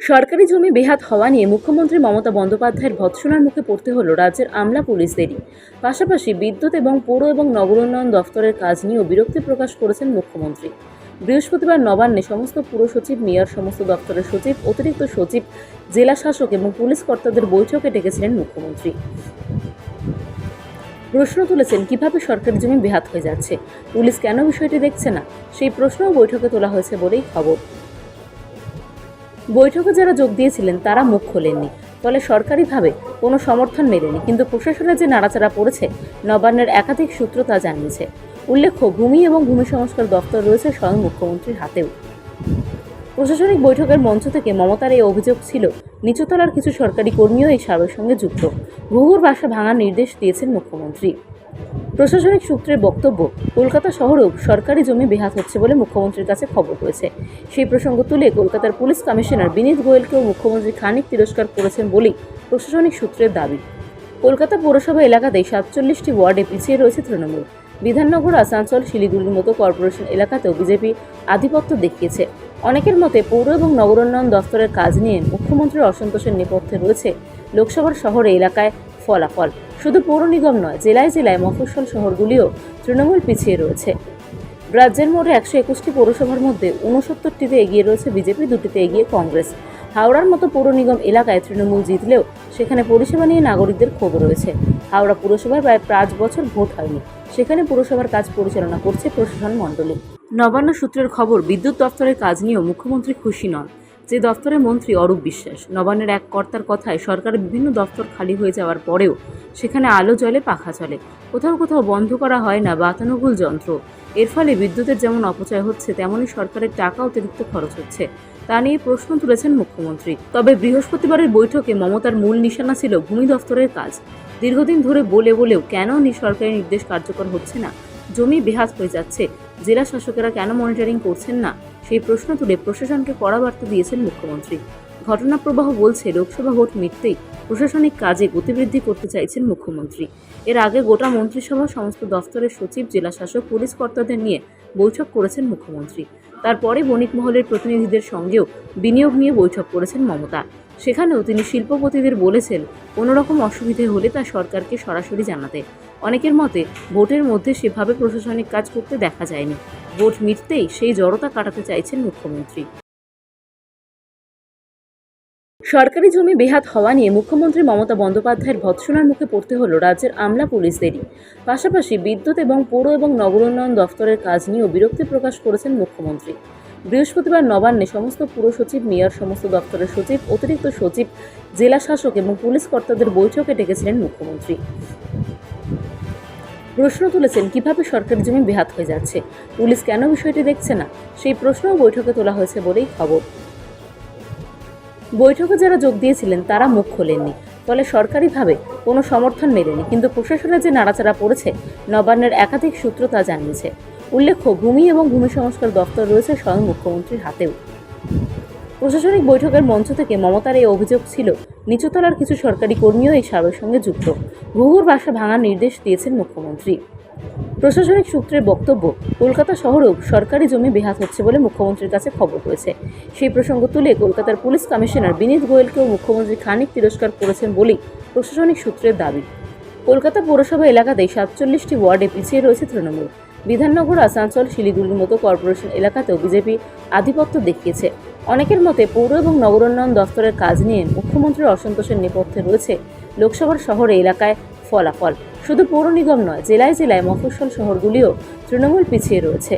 সরকারি জমি বেহাত হওয়া নিয়ে মুখ্যমন্ত্রী মমতা বন্দ্যোপাধ্যায়ের ভৎসনার মুখে পড়তে হলো রাজ্যের আমলা পুলিশদেরই। পাশাপাশি বিদ্যুৎ এবং পৌর এবং নগর উন্নয়ন দফতরের কাজ নিয়েও বিরক্তি প্রকাশ করেছেন মুখ্যমন্ত্রী। বৃহস্পতিবার নবান্নে সমস্ত পুর সচিব, মেয়র, সমস্ত দপ্তরের সচিব, অতিরিক্ত সচিব, জেলা শাসক এবং পুলিশ কর্তাদের বৈঠকে ডেকেছিলেন মুখ্যমন্ত্রী। প্রশ্ন তুলেছেন, কীভাবে সরকারি জমি বেহাত হয়ে যাচ্ছে? পুলিশ কেন বিষয়টি দেখছে না? সেই প্রশ্নও বৈঠকে তোলা হয়েছে বলেই খবর। বৈঠকে যারা যোগ দিয়েছিলেন, তারা মুখ খোলেননি। ফলে সরকারিভাবে কোনো সমর্থন মেলেনি। কিন্তু প্রশাসনের যে নাড়াচাড়া পড়েছে, নবান্নের একাধিক সূত্র তা জানিয়েছে। উল্লেখ্য, ভূমি এবং ভূমি সংস্কার দপ্তর রয়েছে স্বয়ং মুখ্যমন্ত্রীর হাতেও। প্রশাসনিক বৈঠকের মঞ্চ থেকে মমতার এই অভিযোগ ছিল, নিচুতলার কিছু সরকারি কর্মীও এই সাবের সঙ্গে যুক্ত। ঘুঘুর বাসা ভাঙার নির্দেশ দিয়েছেন মুখ্যমন্ত্রী। প্রশাসনিক সূত্রের বক্তব্য, কলকাতা শহরেও সরকারি জমি বেহাত হচ্ছে বলে মুখ্যমন্ত্রীর কাছে খবর রয়েছে। সেই প্রসঙ্গ তুলে কলকাতার পুলিশ কমিশনার বিনীত গোয়েলকেও মুখ্যমন্ত্রী খানিক তিরস্কার করেছেন বলেই প্রশাসনিক সূত্রের দাবি। কলকাতা পৌরসভা এলাকাতেই সাতচল্লিশটি ওয়ার্ডে পিছিয়ে রয়েছে তৃণমূল। বিধাননগর, আসানসোল, শিলিগুড়ির মতো কর্পোরেশন এলাকাতেও বিজেপি আধিপত্য দেখিয়েছে। অনেকের মতে পৌর এবং নগরোন্নয়ন দফতরের কাজ নিয়ে মুখ্যমন্ত্রীর অসন্তোষের নেপথ্যে রয়েছে। লোকসভার শহরে এলাকায় ফলাফল। শুধু পৌর নিগম নয়, জেলায় জেলায় মফস্বল শহরগুলিও তৃণমূল পিছিয়ে রয়েছে। রাজ্যের মোটে একশো একুশটি পৌরসভার মধ্যে উনসত্তরটিতে এগিয়ে রয়েছে বিজেপি, দুটিতে এগিয়ে কংগ্রেস। হাওড়ার মতো পৌর নিগম এলাকায় তৃণমূল জিতলেও সেখানে পরিষেবা নিয়ে নাগরিকদের ক্ষোভ রয়েছে। হাওড়া পুরসভায় প্রায় পাঁচ বছর ভোট হয়নি। সেখানে পুরসভার কাজ পরিচালনা করছে প্রশাসন মণ্ডলী। নবান্ন সূত্রের খবর, বিদ্যুৎ দপ্তরের কাজ নিয়েও মুখ্যমন্ত্রী খুশি নন। যে দফতরের মন্ত্রী অরূপ বিশ্বাস। নবান্নের এক কর্তার কথায় সরকারের বিভিন্ন দফতর খালি হয়ে যাওয়ার পরেও সেখানে আলো জ্বলে, পাখা চলে কোথাও কোথাও বন্ধ করা হয় না বাতানুকূল যন্ত্র। এর ফলে বিদ্যুতের যেমন অপচয় হচ্ছে, তেমনই সরকারের টাকা অতিরিক্ত খরচ হচ্ছে। তা নিয়ে প্রশ্ন তুলেছেন মুখ্যমন্ত্রী। তবে বৃহস্পতিবারের বৈঠকে মমতার মূল নিশানা ছিল ভূমি দফতরের কাজ। দীর্ঘদিন ধরে বলে বলেও কেন সরকারি নির্দেশ কার্যকর হচ্ছে না? জমি বেহাত হয়ে যাচ্ছে। জেলা শাসকেরা কেন মনিটরিং করছেন না? সেই প্রশ্ন তুলে প্রশাসনকে কড়া বার্তা দিয়েছেন মুখ্যমন্ত্রী। ঘটনা প্রবাহ বলছে লোকসভা ভোট মিটতেই প্রশাসনিক কাজে গতিবৃদ্ধি করতে চাইছেন মুখ্যমন্ত্রী। এর আগে গোটা মন্ত্রিসভা, সমস্ত দফতরের সচিব, জেলা শাসক, পুলিশ কর্তাদের নিয়ে বৈঠক করেছেন মুখ্যমন্ত্রী। তারপরে বণিক মহলের প্রতিনিধিদের সঙ্গেও বিনিয়োগ নিয়ে বৈঠক করেছেন মমতা। সেখানেও তিনি শিল্পপতিদের বলেছেন, কোনো রকম অসুবিধে হলে তা সরকারকে সরাসরি জানাতে। অনেকের মতে, ভোটের মধ্যে সেভাবে প্রশাসনিক কাজ করতে দেখা যায়নি। ভোট মিটতেই সেই জড়তা কাটাতে চাইছেন মুখ্যমন্ত্রী। সরকারি জমি বেহাত হওয়া নিয়ে মুখ্যমন্ত্রী মমতা বন্দ্যোপাধ্যায়ের ভৎসনার মুখে পড়তে হলো রাজ্যের আমলা পুলিশদেরই। পাশাপাশি বিদ্যুৎ এবং পৌর এবং নগর উন্নয়ন দফতরের কাজ নিয়েও বিরক্তি প্রকাশ করেছেন মুখ্যমন্ত্রী। বৃহস্পতিবার নবান্নে সমস্ত পুর সচিব, মেয়র, সমস্ত দপ্তরের সচিব, অতিরিক্ত সচিব, জেলা শাসক এবং পুলিশ কর্তাদের বৈঠকে ডেকেছিলেন মুখ্যমন্ত্রী। প্রশ্ন তুলেছেন, কীভাবে সরকারি জমি বেহাত হয়ে যাচ্ছে? পুলিশ কেন বিষয়টি দেখছে না? সেই প্রশ্নও বৈঠকে তোলা হয়েছে বলেই খবর। বৈঠকে যারা যোগ দিয়েছিলেন, তারা মুখ খোলেননি। ফলে সরকারিভাবে কোনো সমর্থন মেলেনি। কিন্তু প্রশাসনের যে নাড়াচাড়া পড়েছে, নবান্নের একাধিক সূত্র তা জানিয়েছে। উল্লেখ্য, ভূমি এবং ভূমি সংস্কার দপ্তর রয়েছে স্বয়ং মুখ্যমন্ত্রীর হাতেও। প্রশাসনিক বৈঠকের মঞ্চ থেকে মমতার এই অভিযোগ ছিল, নিচুতলার কিছু সরকারি কর্মীও এই সাবের সঙ্গে যুক্ত। ঘুঘুর বাসা ভাঙার নির্দেশ দিয়েছেন মুখ্যমন্ত্রী। প্রশাসনিক সূত্রের বক্তব্য, কলকাতা শহরেও সরকারি জমি বেহাত হচ্ছে বলে মুখ্যমন্ত্রীর কাছে খবর রয়েছে। সেই প্রসঙ্গ তুলে কলকাতার পুলিশ কমিশনার বিনীত গোয়েলকেও মুখ্যমন্ত্রী খানিক তিরস্কার করেছেন বলেই প্রশাসনিক সূত্রের দাবি। কলকাতা পৌরসভা এলাকাতেই সাতচল্লিশটি ওয়ার্ডে পিছিয়ে রয়েছে তৃণমূল। বিধাননগর, আসানসোল, শিলিগুড়ির মতো কর্পোরেশন এলাকাতেও বিজেপি আধিপত্য দেখিয়েছে। অনেকের মতে পৌর এবং নগরোন্নয়ন দফতরের কাজ নিয়ে মুখ্যমন্ত্রীর অসন্তোষের নেপথ্যে রয়েছে লোকসভার শহরে এলাকায় ফলাফল। শুধু পৌর নিগম নয়, জেলায় জেলায় মফস্বল শহরগুলিও তৃণমূল পিছিয়ে রয়েছে।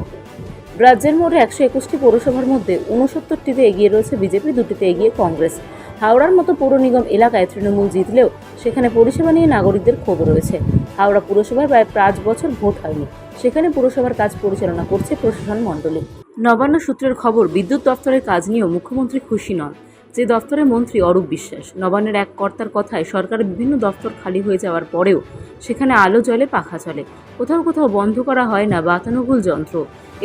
রাজ্যের মোটে একশো একুশটি পৌরসভার মধ্যে উনসত্তরটিতে এগিয়ে রয়েছে বিজেপি, দুটিতে এগিয়ে কংগ্রেস। হাওড়ার মতো পৌর নিগম এলাকায় তৃণমূল জিতলেও সেখানে পরিষেবা নিয়ে নাগরিকদের ক্ষোভ রয়েছে। হাওড়া পুরসভায় প্রায় পাঁচ বছর ভোট হয়নি। সেখানে পুরসভার কাজ পরিচালনা করছে প্রশাসন মণ্ডলী। নবান্ন সূত্রের খবর, বিদ্যুৎ দপ্তরের কাজ নিয়েও মুখ্যমন্ত্রী খুশি নন। যে দপ্তরের মন্ত্রী অরূপ বিশ্বাস, নবান্নের এক কর্তার কথায় সরকারের বিভিন্ন দপ্তর খালি হয়ে যাওয়ার পরেও সেখানে আলো জ্বলে, পাখা চলে কোথাও কোথাও বন্ধ করা হয় না বাতানুকূল যন্ত্র।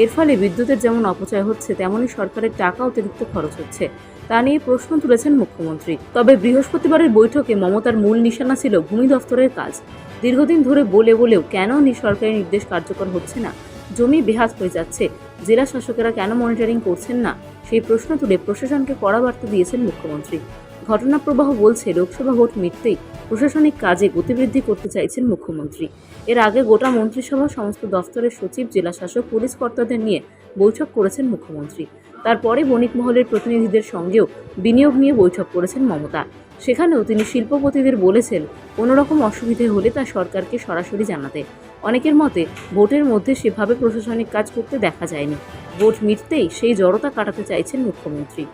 এর ফলে বিদ্যুতের যেমন অপচয় হচ্ছে তেমনই সরকারের টাকা অতিরিক্ত খরচ হচ্ছে। তা নিয়ে প্রশ্ন তুলেছেন মুখ্যমন্ত্রী। তবে বৃহস্পতিবারের বৈঠকে মমতার মূল নিশানা ছিল ভূমি দফতরের কাজ। দীর্ঘদিন ধরে বলে বলেও কেন সরকারি নির্দেশ কার্যকর হচ্ছে না? জমি বেহাত হয়ে যাচ্ছে। জেলা শাসকেরা কেন মনিটরিং করছেন না? সেই প্রশ্ন তুলে প্রশাসনকে কড়া বার্তা দিয়েছেন মুখ্যমন্ত্রী। ঘটনা প্রবাহ বলছে, লোকসভা ভোট মিটতেই প্রশাসনিক কাজে গতিবৃদ্ধি করতে চাইছেন মুখ্যমন্ত্রী। এর আগে গোটা মন্ত্রিসভা, সমস্ত দফতরের সচিব, জেলা শাসক, পুলিশ কর্তাদের নিয়ে বৈঠক করেছেন মুখ্যমন্ত্রী। তারপরে বণিক মহলের প্রতিনিধিদের সঙ্গেও বিনিয়োগ নিয়ে বৈঠক করেছেন মমতা। সেখানেও তিনি শিল্পপতিদের বলেছেন, কোনোরকম অসুবিধে হলে তা সরকারকে সরাসরি জানাতে। অনেকের মতে, ভোটের মধ্যে সেভাবে প্রশাসনিক কাজ করতে দেখা যায়নি। ভোট মিটতেই সেই জড়তা কাটাতে চাইছেন মুখ্যমন্ত্রী।